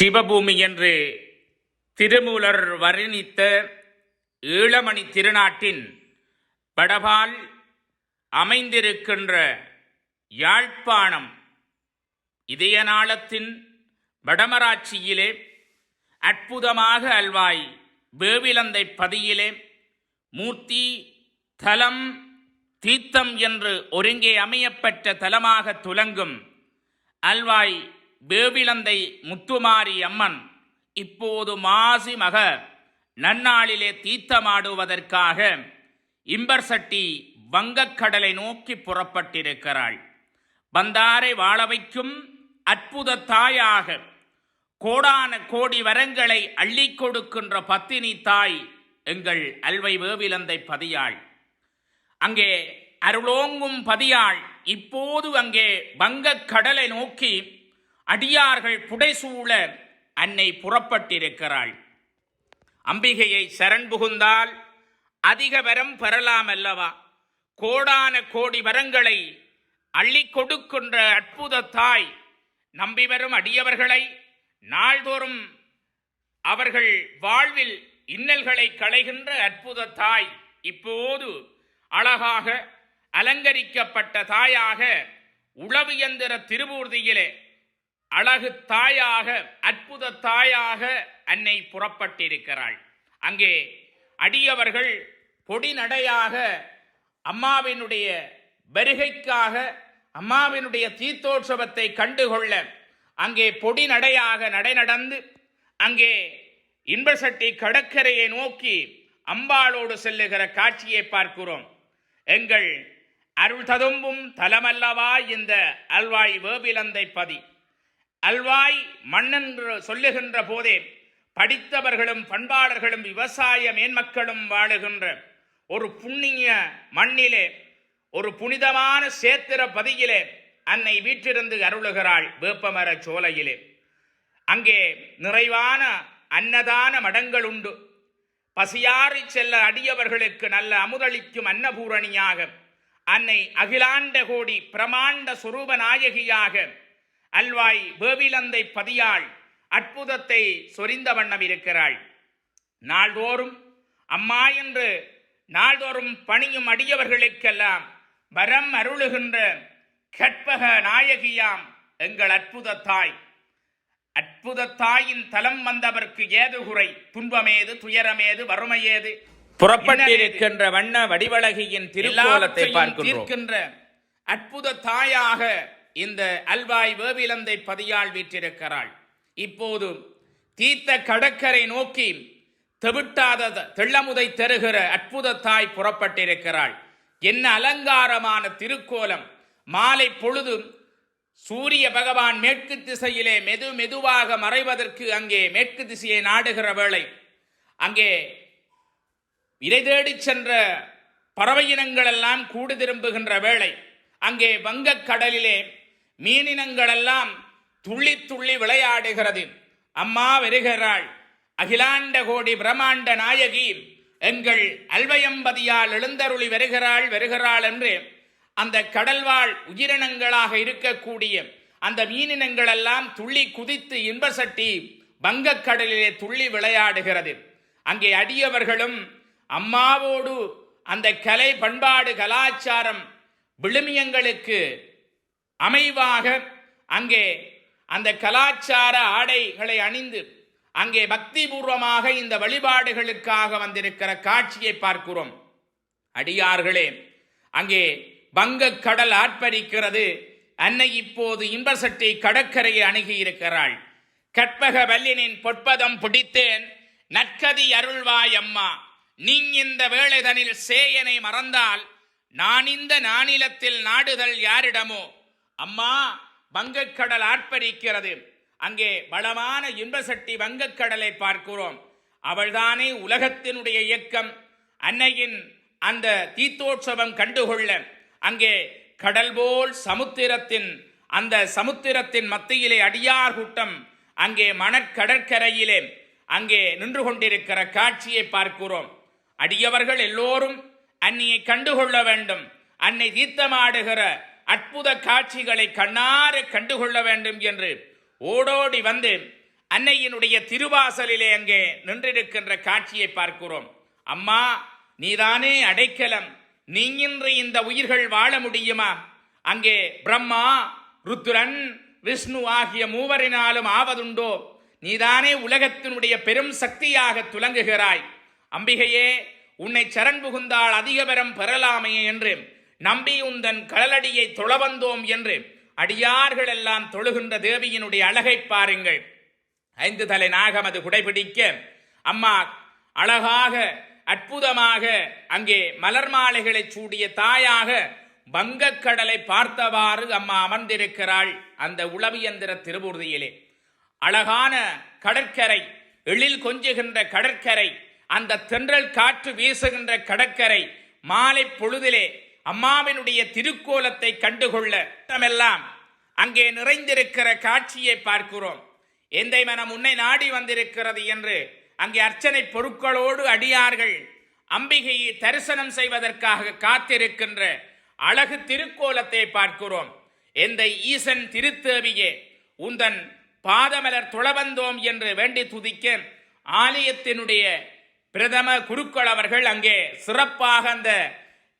சிவபூமி என்று திருமூலர் வர்ணித்த ஈழமணி திருநாட்டின் வடபால் அமைந்திருக்கின்ற யாழ்ப்பாணம் இதயநாளத்தின் வடமராட்சியிலே அற்புதமாக அல்வாய் வேவிலந்தை பதியிலே மூர்த்தி தலம் தீர்த்தம் என்று ஒருங்கே அமையப்பட்ட தலமாக துலங்கும் அல்வாய் வேவிலந்தை முத்துமாரி அம்மன் இப்போது மாசி மக நன்னாளிலே தீர்த்தமாடுவதற்காக இம்பர்சட்டி வங்கக்கடலை நோக்கி புறப்பட்டிருக்கிறாள். வந்தாரை வாழ வைக்கும் அற்புத தாயாக கோடான கோடி வரங்களை அள்ளிக் கொடுக்கின்ற பத்தினி தாய் எங்கள் அல்வை வேவிலந்தை பதியாள். அங்கே அருளோங்கும் பதியாள் இப்போது அங்கே வங்கக் கடலை நோக்கி அடியார்கள் புடைசூழ அன்னை புறப்பட்டிருக்கிறாள். அம்பிகையை சரண் புகுந்தால் அதிக வரம் பெறலாம் அல்லவா கோடான கோடி வரங்களை அள்ளி கொடுக்கின்ற அற்புத தாய் நம்பி வரும் அடியவர்களை நாள்தோறும் அவர்கள் வாழ்வில் இன்னல்களை களைகின்ற அற்புத தாய் இப்போது அழகாக அலங்கரிக்கப்பட்ட தாயாக உளவு எந்திர திருவூர்தியிலே அழகு தாயாக அற்புத தாயாக அன்னை புறப்பட்டிருக்கிறாள். அங்கே அடியவர்கள் பொடிநடையாக அம்மாவினுடைய வருகைக்காக அம்மாவினுடைய தீர்த்தோற்சவத்தை கண்டுகொள்ள அங்கே பொடி நடையாக நடை நடந்து அங்கே இன்பசட்டி கடற்கரையை நோக்கி அம்பாளோடு செல்லுகிற காட்சியை பார்க்கிறோம். எங்கள் அருள் ததும்பும் தலமல்லவா இந்த அல்வாய் வேபிலந்தை பதி. அல்வாய் மண்ணென்று சொல்லுகின்ற போதே படித்தவர்களும் பண்பாளர்களும் விவசாய மேன்மக்களும் வாழுகின்ற ஒரு புண்ணிய மண்ணிலே ஒரு புனிதமான சேத்திர பதியிலே அன்னை வீற்றிருந்து அருளுகிறாள் வேப்பமர சோலையிலே. அங்கே நிறைவான அன்னதான மடங்கள் உண்டு. பசியாறி செல்ல அடியவர்களுக்கு நல்ல அமுதளிக்கும் அன்னபூரணியாக அன்னை அகிலாண்ட கோடி பிரமாண்ட சுரூப நாயகியாக அல்வாய் வேவிலந்தை பதியாள் அற்புதத்தை சொரிந்த வண்ணம் இருக்கிறாள். நாள்தோறும் அம்மா என்று நாள்தோறும் பணியும் அடியவர்களுக்கெல்லாம் வரம் அருளுகின்ற கற்பக நாயகியாம் எங்கள் அற்புத தாய் அற்புத தாயின் தலம் வந்தவர்க்கு ஏது குறை? துன்பமேது துயரமேது வறுமையேது? புறப்பட்டிருக்கின்ற வண்ண வடிவழகியின் திருக்கோலத்தை பார்க்கின்ற அற்புத தாயாக இந்த அல்வாய் வேவிலந்தை பதியால் வீற்றிருக்கிறாள். இப்போது தீர்த்த கடற்கரை நோக்கி தெவிட்டாத தெள்ளமுதை தருகிற அற்புத தாய் புறப்பட்டிருக்கிறாள். என்ன அலங்காரமான திருக்கோலம். மாலை பொழுது சூரிய பகவான் மேற்கு திசையிலே மெது மெதுவாக மறைவதற்கு அங்கே மேற்கு திசையை நாடுகிற வேளை அங்கே இறை தேடிச் சென்ற பறவை இனங்கள் எல்லாம் கூடு திரும்புகின்ற வேளை அங்கே வங்கக் மீனினங்களெல்லாம் துள்ளி துள்ளி விளையாடுகிறது. அம்மா வருகிறாள் அகிலாண்ட கோடி பிரம்மாண்ட நாயகி எங்கள் அல்வயம்பதியால் எழுந்தருளி வருகிறாள் வருகிறாள் என்று அந்த கடல்வாழ் உயிரினங்களாக இருக்கக்கூடிய அந்த மீனினங்கள் எல்லாம் துள்ளி குதித்து இன்பசட்டி வங்கக்கடலிலே துள்ளி விளையாடுகிறது. அங்கே அடியவர்களும் அம்மாவோடு அந்த கலை பண்பாடு கலாச்சாரம் விழுமியங்களுக்கு அமைவாக அங்கே அந்த கலாச்சார ஆடைகளை அணிந்து அங்கே பக்தி பூர்வமாக இந்த வழிபாடுகளுக்காக வந்திருக்கிற காட்சியை பார்க்கிறோம். அடியார்களே அங்கே வங்கக் கடல் ஆர்ப்பரிக்கிறது. அன்னை இப்போது இன்பசட்டை கடற்கரையை அணுகி இருக்கிறாள். கற்பக வல்லினின் பொற்பதம் பிடித்தேன். நற்கதி அருள்வாய் அம்மா நீ இந்த வேளைதனில் சேயனை மறந்தால் நான் இந்த நானிலத்தில் நாடுதல் யாரிடமோ? அம்மா வங்கக்கடல் ஆர்ப்பரிக்கிறது. அங்கே பலமான இன்பசக்தி வங்கக்கடலை பார்க்கிறோம். அவள்தானே உலகத்தினுடைய இயக்கம். அன்னையின் அந்த தீத்தோற்சவம் கண்டுகொள்ள அங்கே கடல் போல் சமுத்திரத்தின் அந்த சமுத்திரத்தின் மத்தியிலே அடியார் கூட்டம் அங்கே மணற்கடற்கரையிலே அங்கே நின்று கொண்டிருக்கிற காட்சியை பார்க்கிறோம். அடியவர்கள் எல்லோரும் அன்னியை கண்டுகொள்ள வேண்டும். அன்னை தீர்த்தமாடுகிற அற்புத காட்சிகளை கண்ணார கண்டுகொள்ள வேண்டும் என்று ஓடோடி வந்து அன்னையினுடைய திருவாசலிலே அங்கே நின்றிருக்கின்ற காட்சியை பார்க்கிறோம். அம்மா நீதானே அடைக்கலம். நீயின்றி இந்த உயிர்கள் வாழ முடியுமா? அங்கே பிரம்மா ருத்ரன் விஷ்ணு ஆகிய மூவரினாலும் ஆவதுண்டோ? நீதானே உலகத்தினுடைய பெரும் சக்தியாக துலங்குகிறாய். அம்பிகையே உன்னை சரண் புகுந்தால் அதிக பெறலாமே என்று நம்பி உந்தன் கடலடியை தொழவந்தோம் என்று அடியார்கள் எல்லாம் தொழுகின்ற தேவியினுடைய அழகை பாருங்கள். ஐந்து தலை நாகம் அது குடைபிடிக்க அம்மா அழகாக அற்புதமாக அங்கே மலர் மாலைகளை சூடிய தாயாக வங்கக்கடலை பார்த்தவாறு அம்மா அமர்ந்திருக்கிறாள் அந்த உளவியந்திர திருபூர்தியிலே அழகான கடற்கரை எழில் கொஞ்சுகின்ற கடற்கரை அந்த தென்றல் காற்று வீசுகின்ற கடற்கரை மாலை பொழுதிலே அம்மாவினுடைய திருக்கோலத்தை கண்டுகொள்ள எல்லாம் அங்கே நிறைந்திருக்கிற காட்சியை பார்க்கிறோம். எந்தை மனம் உன்னை நாடி வந்திருக்கிறது என்று அங்கே அர்ச்சனை பொருட்களோடு அடியார்கள் அம்பிகையை தரிசனம் செய்வதற்காக காத்திருக்கின்ற அழகு திருக்கோலத்தை பார்க்கிறோம். எந்த ஈசன் திருத்தேவியே உந்தன் பாதமலர் துளவந்தோம் என்று வேண்டி துதிக்க ஆலயத்தினுடைய பிரதம குருக்கள் அவர்கள் அங்கே சிறப்பாக அந்த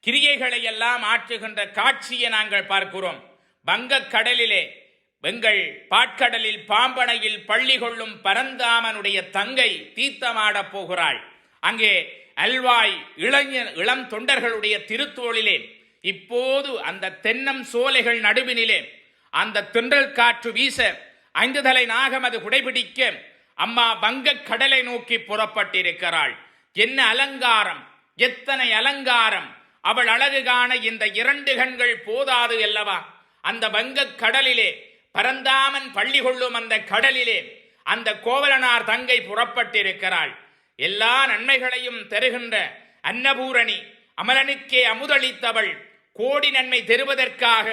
கிரியைகளை எல்லாம் ஆற்றுகின்ற காட்சியை நாங்கள் பார்க்கிறோம். வங்கக் கடலிலே வெங்கள் பாட்கடலில் பாம்பனையில் பள்ளி கொள்ளும் பரந்தாமனுடைய தங்கை தீர்த்தமாடப் போகிறாள். அங்கே அல்வாய் இளைஞர் இளம் தொண்டர்களுடைய திருத்தோளிலே இப்போது அந்த தென்னம் சோலைகள் நடுவினிலே அந்த தென்றல் காற்று வீச ஐந்து தலை நாகமது குடைபிடிக்க அம்மா வங்கக் கடலை நோக்கி புறப்பட்டிருக்கிறாள். என்ன அலங்காரம்? எத்தனை அலங்காரம்? அவள் அழகு காண இந்த இரண்டு கண்கள் போதாது அல்லவா? அந்த வங்கக் கடலிலே பரந்தாமன் பள்ளி கொள்ளும் அந்த கடலிலே அந்த கோவலனார் தங்கை புறப்பட்டிருக்கிறாள். எல்லா நன்மைகளையும் தருகின்ற அன்னபூரணி அமலனுக்கே அமுதளித்தவள் கோடி நன்மை தருவதற்காக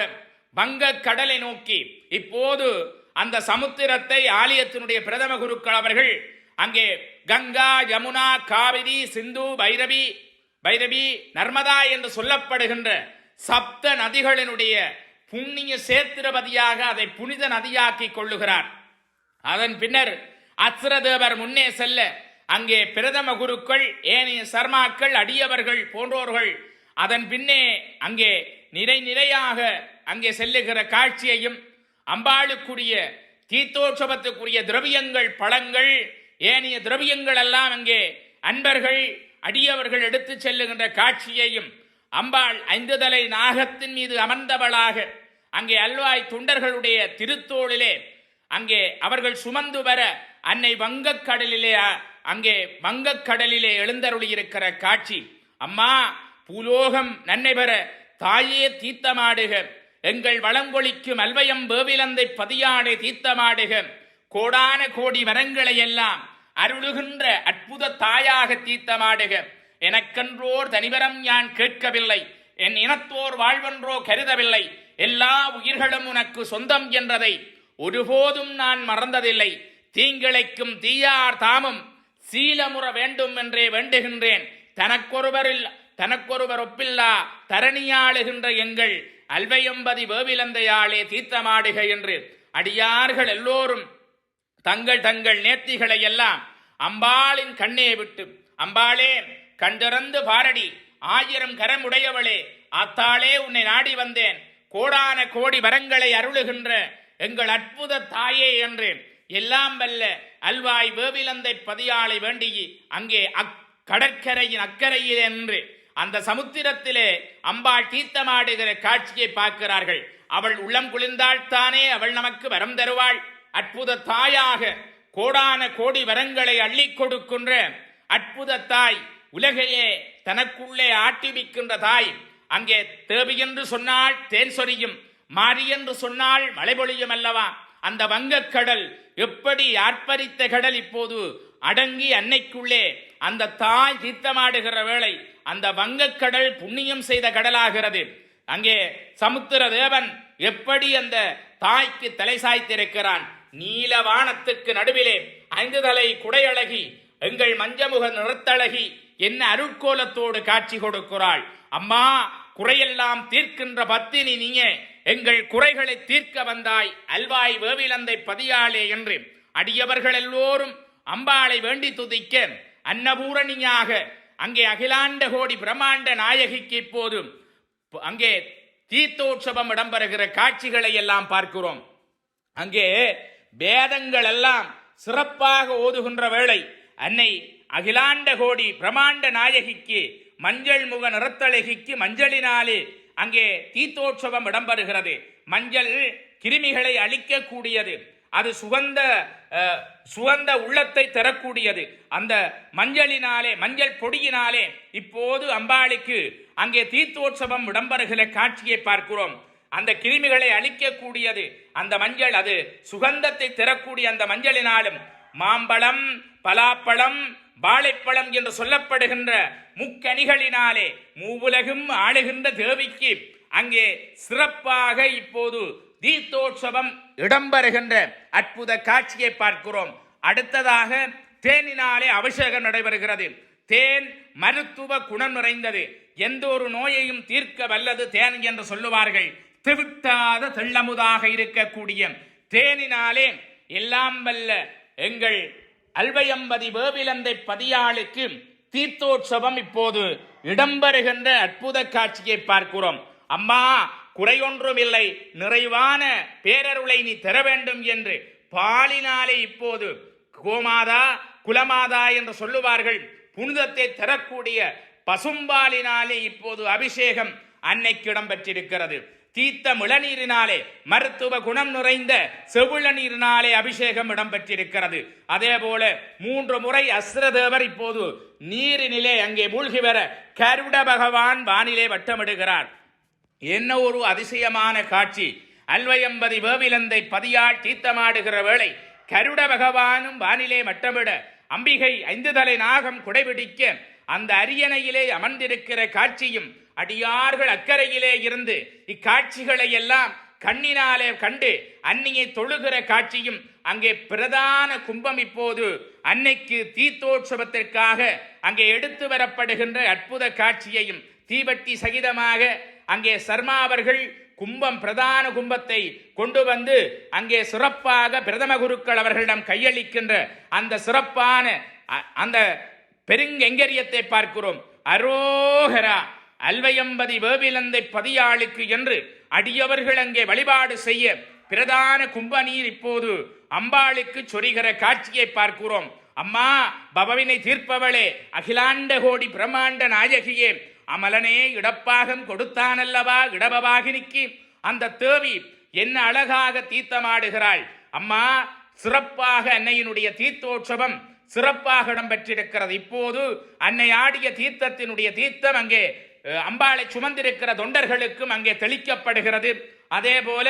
வங்கக் கடலை நோக்கி இப்போது அந்த சமுத்திரத்தை ஆலயத்தினுடைய பிரதம குருக்கள் அவர்கள் அங்கே கங்கா யமுனா காவிரி சிந்து பைரவி பைரவி நர்மதா என்று சொல்லப்படுகின்ற சப்த நதிகளினுடைய புண்ணிய சேத்திரபதியாக அதை புனித நதியாக்கி கொள்ளுகிறார். அதன் பின்னர் அசுரதேவர் முன்னே செல்ல அங்கே பிரதம குருக்கள் ஏனைய சர்மாக்கள் அடியவர்கள் போன்றோர்கள் அதன் பின்னே அங்கே நிறை நிறையாக அங்கே செல்லுகிற காட்சியையும் அம்பாளுக்குரிய தீர்த்தோற்சவத்துக்குரிய திரவியங்கள் பழங்கள் ஏனைய திரவியங்கள் எல்லாம் அங்கே அன்பர்கள் அடியவர்கள் எடுத்து செல்லுகின்ற காட்சியையும் அம்பாள் ஐந்து தலை நாகத்தின் மீது அமர்ந்தவளாக அங்கே அல்வாய் துண்டர்களுடைய திருத்தோளிலே அங்கே அவர்கள் சுமந்து வர அன்னை வங்கக் கடலிலே அங்கே வங்கக்கடலிலே எழுந்தருளியிருக்கிற காட்சி. அம்மா பூலோகம் நன்மை பெற தாயே தீர்த்தமாடுக. எங்கள் வளங்கொழிக்கும் அல்வயம் வேவிலந்தை பதியாடை தீர்த்தமாடுக. கோடான கோடி வரங்களை எல்லாம் அருளுகின்ற அற்புத தாயாக தீர்த்தமாடுக. எனக்கென்றோர் தனிவரம் யான் கேட்கவில்லை. என் இனத்தோர் வாழ்வென்றோ கருதவில்லை. எல்லா உயிர்களும் உனக்கு சொந்தம் என்றதை ஒருபோதும் நான் மறந்ததில்லை. தீங்கிழைக்கும் தீயார் தாமும் சீலமுற வேண்டும் என்றே வேண்டுகின்றேன். தனக்கொருவரில் தனக்கொருவர் ஒப்பில்லா தரணியாளுகின்ற எங்கள் அல்வையம்பதி வேவிலந்தையாளே தீர்த்தமாடுக என்று அடியார்கள் எல்லோரும் தங்கள் தங்கள் நேர்த்திகளை எல்லாம் அம்பாளின் கண்ணே விட்டு அம்பாளே கண்டிறந்து பாரடி ஆயிரம் கரம் உடையவளே அத்தாளே உன்னை நாடி வந்தேன். கோடான கோடி வரங்களை அருளுகின்ற எங்கள் அற்புத தாயே என்றேன். எல்லாம் வல்ல அல்வாய் வேவிலந்தை பதியாளை வேண்டி அங்கே அக் கடற்கரையின் அக்கறையில் என்று அந்த சமுத்திரத்திலே அம்பாள் தீர்த்தமாடுகிற காட்சியை பார்க்கிறார்கள். அவள் உள்ளம் குளிர்ந்தால்தானே அவள் நமக்கு வரம் தருவாள். அற்புத தாயாக கோடான கோடி வரங்களை அள்ளி கொடுக்கின்ற அற்புத தாய் உலகையே தனக்குள்ளே ஆட்டிவிக்கின்ற தாய். அங்கே தேவி என்று சொன்னால் தேன் சொரியும் மாறி என்று சொன்னால் மழை பொழியும் அல்லவா? அந்த வங்கக்கடல் எப்படி ஆர்ப்பரித்த கடல் இப்போது அடங்கி அன்னைக்குள்ளே அந்த தாய் தீர்த்தமாடுகிற வேளை அந்த வங்கக்கடல் புண்ணியம் செய்த கடலாகிறது. அங்கே சமுத்திர தேவன் எப்படி அந்த தாய்க்கு தலை சாய்த்திருக்கிறான்? நீல வானத்துக்கு நடுவிலே ஐந்து தலை குடையழகி எங்கள் மஞ்சமுக நிறத்தழகி என்ன அருட்கோலத்தோடு காட்சி கொடுக்கிறாள். அம்மா குறையெல்லாம் தீர்க்கின்ற பத்தினி நீயே எங்கள் குறைகளை தீர்க்க வந்தாய் அல்வாய் வேவிலந்தை பதியாளே என்று. அடியவர்கள் எல்லோரும் அம்பாளை வேண்டி துதிக்க அன்னபூரணியாக அங்கே அகிலாண்ட கோடி பிரம்மாண்ட நாயகிக்கு இப்போது அங்கே தீர்த்தோற்சவம் இடம்பெறுகிற காட்சிகளை எல்லாம் பார்க்கிறோம். அங்கே வேதங்கள் எல்லாம் சிறப்பாக ஓதுகின்ற வேளை அன்னை அகிலாண்ட கோடி பிரமாண்ட நாயகிக்கு மஞ்சள் முக நிறத்தழகிக்கு மஞ்சளினாலே அங்கே தீர்த்தோற்சவம் இடம்பெறுகிறது. மஞ்சள் கிருமிகளை அழிக்கக்கூடியது. அது சுகந்த சுகந்த உள்ளத்தை தரக்கூடியது. அந்த மஞ்சளினாலே மஞ்சள் பொடியினாலே இப்போது அம்பாளுக்கு அங்கே தீர்த்தோற்சவம் இடம்பெறுகிற காட்சியை பார்க்கிறோம். அந்த கிருமிகளை அழிக்கக்கூடியது. அந்த மஞ்சள் அது சுகந்தத்தை தரக்கூடிய அந்த மஞ்சளினாலும் மாம்பழம் பலாப்பழம் வாழைப்பழம் என்று சொல்லப்படுகின்ற முக்கனிகளினாலே மூவுலகும் ஆளுகின்ற தேவிக்கு அங்கே சிறப்பாக இப்போது தீர்த்தோற்சவம் இடம்பெறுகின்ற அற்புத காட்சியை பார்க்கிறோம். அடுத்ததாக தேனினாலே அபிஷேகம் நடைபெறுகிறது. தேன் மருத்துவ குணம் நிறைந்தது. எந்த ஒரு நோயையும் தீர்க்க வல்லது தேன் என்று சொல்லுவார்கள். தெவிட்டாத தெள்ளமுதாக இருக்கக்கூடிய தேனினாலே எல்லாம் வல்ல எங்கள் அல்வையம்பதி வேவிலந்தை பதியாளுக்கு தீர்த்தோற்சவம் இப்போது இடம்பெறுகின்ற அற்புத காட்சியை பார்க்கிறோம். அம்மா குறையொன்றும் இல்லை நிறைவான பேரருளை நீ தர வேண்டும் என்று பாலினாலே இப்போது கோமாதா குலமாதா என்று சொல்லுவார்கள். புனிதத்தை தரக்கூடிய பசும்பாலினாலே இப்போது அபிஷேகம் அன்னைக்கு இடம்பெற்றிருக்கிறது. தீர்த்த மிளநீரினாலே மருத்துவ குணம் நிறைந்த செவுள நீரினாலே அபிஷேகம் இடம்பெற்றிருக்கிறது. அதே போல மூன்று முறை அஸ்ரதேவர் இப்போது நீரினிலே அங்கே மூழ்கி வர கருட பகவான் வானிலே வட்டமிடுகிறார். என்ன ஒரு அதிசயமான காட்சி. அல்வையம்பதி வேவிலந்தை பதியால் தீர்த்தமாடுகிற வேளை கருட பகவானும் வானிலே மட்டமிட அம்பிகை ஐந்து தலை நாகம் குடைபிடிக்க அந்த அரியணையிலே அமர்ந்திருக்கிற காட்சியும் அடியார்கள் அக்கறையிலே இருந்து இக்காட்சிகளை எல்லாம் கண்ணினாலே கண்டு அன்னியை தொழுகிற காட்சியும் அங்கே பிரதான கும்பம் இப்போது அன்னைக்கு தீர்த்தோற்சவத்திற்காக அங்கே எடுத்து வரப்படுகின்ற அற்புத காட்சியையும் தீவட்டி சகிதமாக அங்கே சர்மா அவர்கள் கும்பம் பிரதான கும்பத்தை கொண்டு வந்து அங்கே சிறப்பாக பிரதம குருக்கள் அவர்களிடம் கையளிக்கின்ற அந்த சிறப்பான அ- அந்த பெருங்கெங்கரியத்தை பார்க்கிறோம். அரோகரா அல்வையம்பதி வேவிலந்தை பதியாளுக்கு என்று அடியவர்கள் அங்கே வழிபாடு செய்ய பிரதான கும்பநீர் இப்போது அம்பாளுக்கு சொரிகிற காட்சியை பார்க்கிறோம். அம்மா பவவினை தீர்ப்பவளே அகிலாண்ட கோடி பிரம்மாண்ட நாயகியே அமலனே இடப்பாகம் கொடுத்தானல்லவா இடபவாகினிக்கு. அந்த தேவி என்ன அழகாக தீர்த்தமாடுகிறாள். அம்மா சிறப்பாக அன்னையினுடைய தீர்த்தோற்சவம் சிறப்பாக இடம்பெற்றிருக்கிறது. இப்போது அன்னை ஆடிய தீர்த்தத்தினுடைய தீர்த்தம் அங்கே அம்பாளை சுமந்திருக்கிற தொண்டர்களுக்கும் அங்கே தெளிக்கப்படுகிறது. அதே போல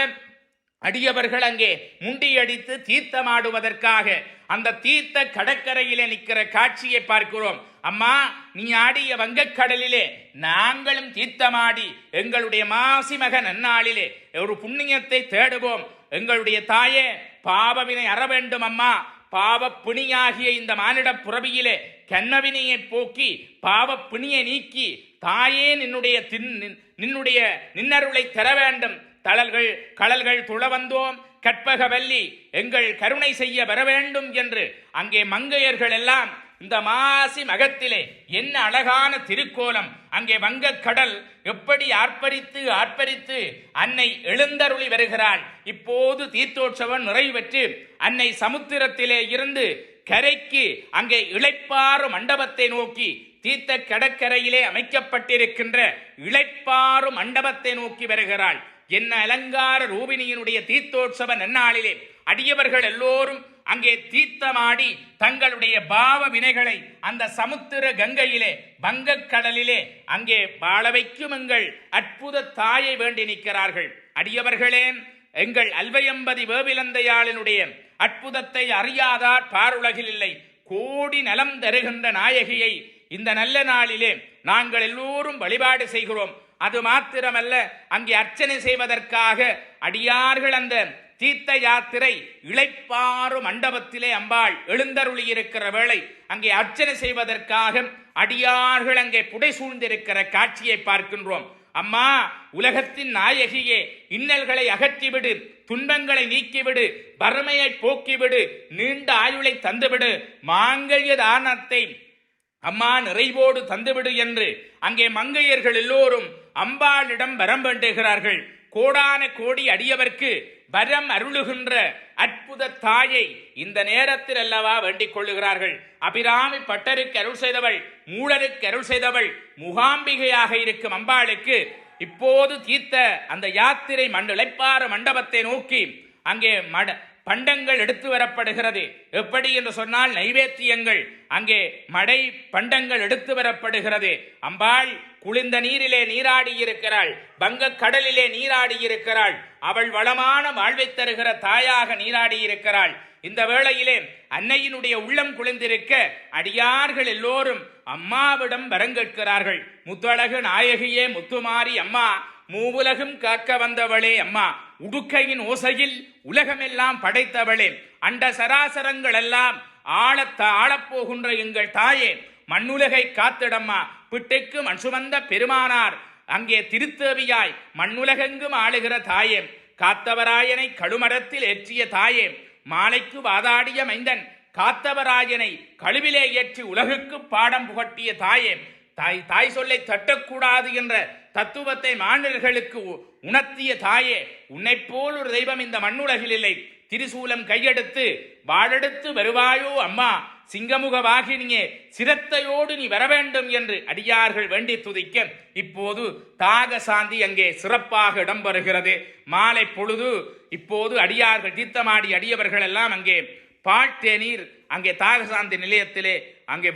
அடியவர்கள் அங்கே முண்டியடித்து தீர்த்தமாடுவதற்காக அந்த தீர்த்த கடற்கரையிலே நிற்கிற காட்சியை பார்க்கிறோம். அம்மா நீ ஆடிய வங்கக்கடலிலே நாங்களும் தீர்த்தமாடி எங்களுடைய மாசிமக நன்னாளிலே ஒரு புண்ணியத்தை தேடுவோம். எங்களுடைய தாயே பாவவினை அற வேண்டும் அம்மா பாவப்பிணியாகிய இந்த மானிட புறவியிலே கண்ணவினையை போக்கி பாவப்பிணியை நீக்கி தாயே நின்னுடைய தின் நின்- நின்னுடைய நின்னருளை தர வேண்டும். தளல்கள் களல்கள் துள வந்தோம். கற்பகவல்லி எங்கள் கருணை செய்ய வர வேண்டும் என்று அங்கே மங்கையர்கள் எல்லாம் இந்த மாசி மகத்திலே என்ன அழகான திருக்கோலம். அங்கே வங்கக்கடல் எப்படி ஆர்ப்பரித்து ஆர்ப்பரித்து அன்னை எழுந்தருளி வருகிறாள். இப்போது தீர்த்தோற்சவம் நிறைவேற்று அன்னை சமுத்திரத்திலே இருந்து கரைக்கு அங்கே இளைப்பாறு மண்டபத்தை நோக்கி தீர்த்த கடற்கரையிலே அமைக்கப்பட்டிருக்கின்ற இளைப்பாறு மண்டபத்தை நோக்கி வருகிறாள். என்ன அலங்கார ரூபினியினுடைய தீர்த்தோற்சவ நன்னாளிலே அடியவர்கள் எல்லோரும் அங்கே தீர்த்தமாடி தங்களுடைய பாவ வினைகளை அந்த சமுத்திர கங்கையிலே வங்கக்கடலிலே அங்கே வாழ வைக்கும் எங்கள் அற்புத தாயை வேண்டி நிற்கிறார்கள். அடியவர்களே எங்கள் அல்வையம்பதி வேவிலந்தையாளினுடைய அற்புதத்தை அறியாதார் பாருலகில் இல்லை. கோடி நலம் தருகின்ற நாயகியை இந்த நல்ல நாளிலே நாங்கள் எல்லோரும் வழிபாடு செய்கிறோம். அது மாத்திரமல்ல அங்கே அர்ச்சனை செய்வதற்காக அடியார்கள் அந்த தீர்த்த யாத்திரை இழைப்பாறு மண்டபத்திலே அம்பாள் எழுந்தருளியிருக்கிற வேளை அங்கே அர்ச்சனை செய்வதற்காக அடியார்கள் அங்கே புடை சூழ்ந்திருக்கிற காட்சியை பார்க்கின்றோம். அம்மா உலகத்தின் நாயகியே இன்னல்களை அகற்றிவிடு துன்பங்களை நீக்கிவிடு வறுமையை போக்கிவிடு நீண்ட ஆயுளை தந்துவிடு மாங்கல்ய தானத்தை அம்மா நிறைவோடு தந்துவிடு என்று அங்கே மங்கையர்கள் எல்லோரும் அம்பாளிடம் வரம்பெண்டுகிறார்கள் கோடான கோடி அடியவர்க்கு வரம் அருளுகின்ற அற்புத தாயை இந்த நேரத்தில் அல்லவா வேண்டிக் கொள்ளுகிறார்கள்? அபிராமி பட்டருக்கு அருள் செய்தவள் மூடருக்கு அருள் செய்தவள் முகாம்பிகையாக இருக்கும் அம்பாளுக்கு இப்போது தீர்த்த அந்த யாத்திரை மண்ட மண்டபத்தை நோக்கி அங்கே மட பண்டங்கள் எடுத்து வரப்படுகிறது. எப்படி என்று சொன்னால் நைவேத்தியங்கள். அங்கே மடை பண்டங்கள் எடுத்து வரப்படுகிறது. அம்பாள் குளிர்ந்த நீரிலே நீராடி இருக்கிறாள். வங்கக் கடலிலே நீராடி இருக்கிறாள். அவள் வளமான வாழ்வை தருகிற தாயாக நீராடி இருக்கிறாள். இந்த வேளையிலே அன்னையினுடைய உள்ளம் குளிர்ந்திருக்க அடியார்கள் எல்லோரும் அம்மாவிடம் வரங்கேட்கிறார்கள் முத்தழகு நாயகியே முத்துமாரி அம்மா மூவுலகும் காக்க வந்தவளே அம்மா. உடுக்கையின் ஓசையில் உலகமெல்லாம் படைத்தவளே. அண்ட சராசரங்கள் எல்லாம் ஆழத்த ஆளப்போகின்ற எங்கள் தாயே. மண்ணுலகை காத்திடம்மா. பிட்டைக்கு மண் சுமந்த பெருமானார். அங்கே திருத்தேவியாய் மண்ணுலகெங்கும் ஆளுகிற தாயே. காத்தவராயனை கழுமரத்தில் ஏற்றிய தாயே. மாலைக்கு வாதாடிய மைந்தன் காத்தவராயனை கழுவிலே ஏற்றி உலகுக்கு பாடம் புகட்டிய தாயே. தாய் தாய் சொல்லை தட்டக்கூடாது என்ற தத்துவத்தை மாணவர்களுக்கு உ- உணர்த்திய தாயே உன்னைப் போல் ஒரு தெய்வம் இந்த மண்ணுலகில் இல்லை. திரிசூலம் கையெடுத்து வாழெடுத்து வருவாயோ அம்மா சிங்கமுக வாகினியே சிரத்தையோடு நீ வர வேண்டும் என்று அடியார்கள் வேண்டி துதிக்க இப்போது தாக சாந்தி அங்கே சிறப்பாக இடம்பெறுகிறது. மாலை பொழுது இப்போது அடியார்கள் தீர்த்தமாடி அடியவர்கள் எல்லாம் அங்கே பாட்டேநீர் அங்கே தாகசாந்தி நிலையத்திலே அங்கே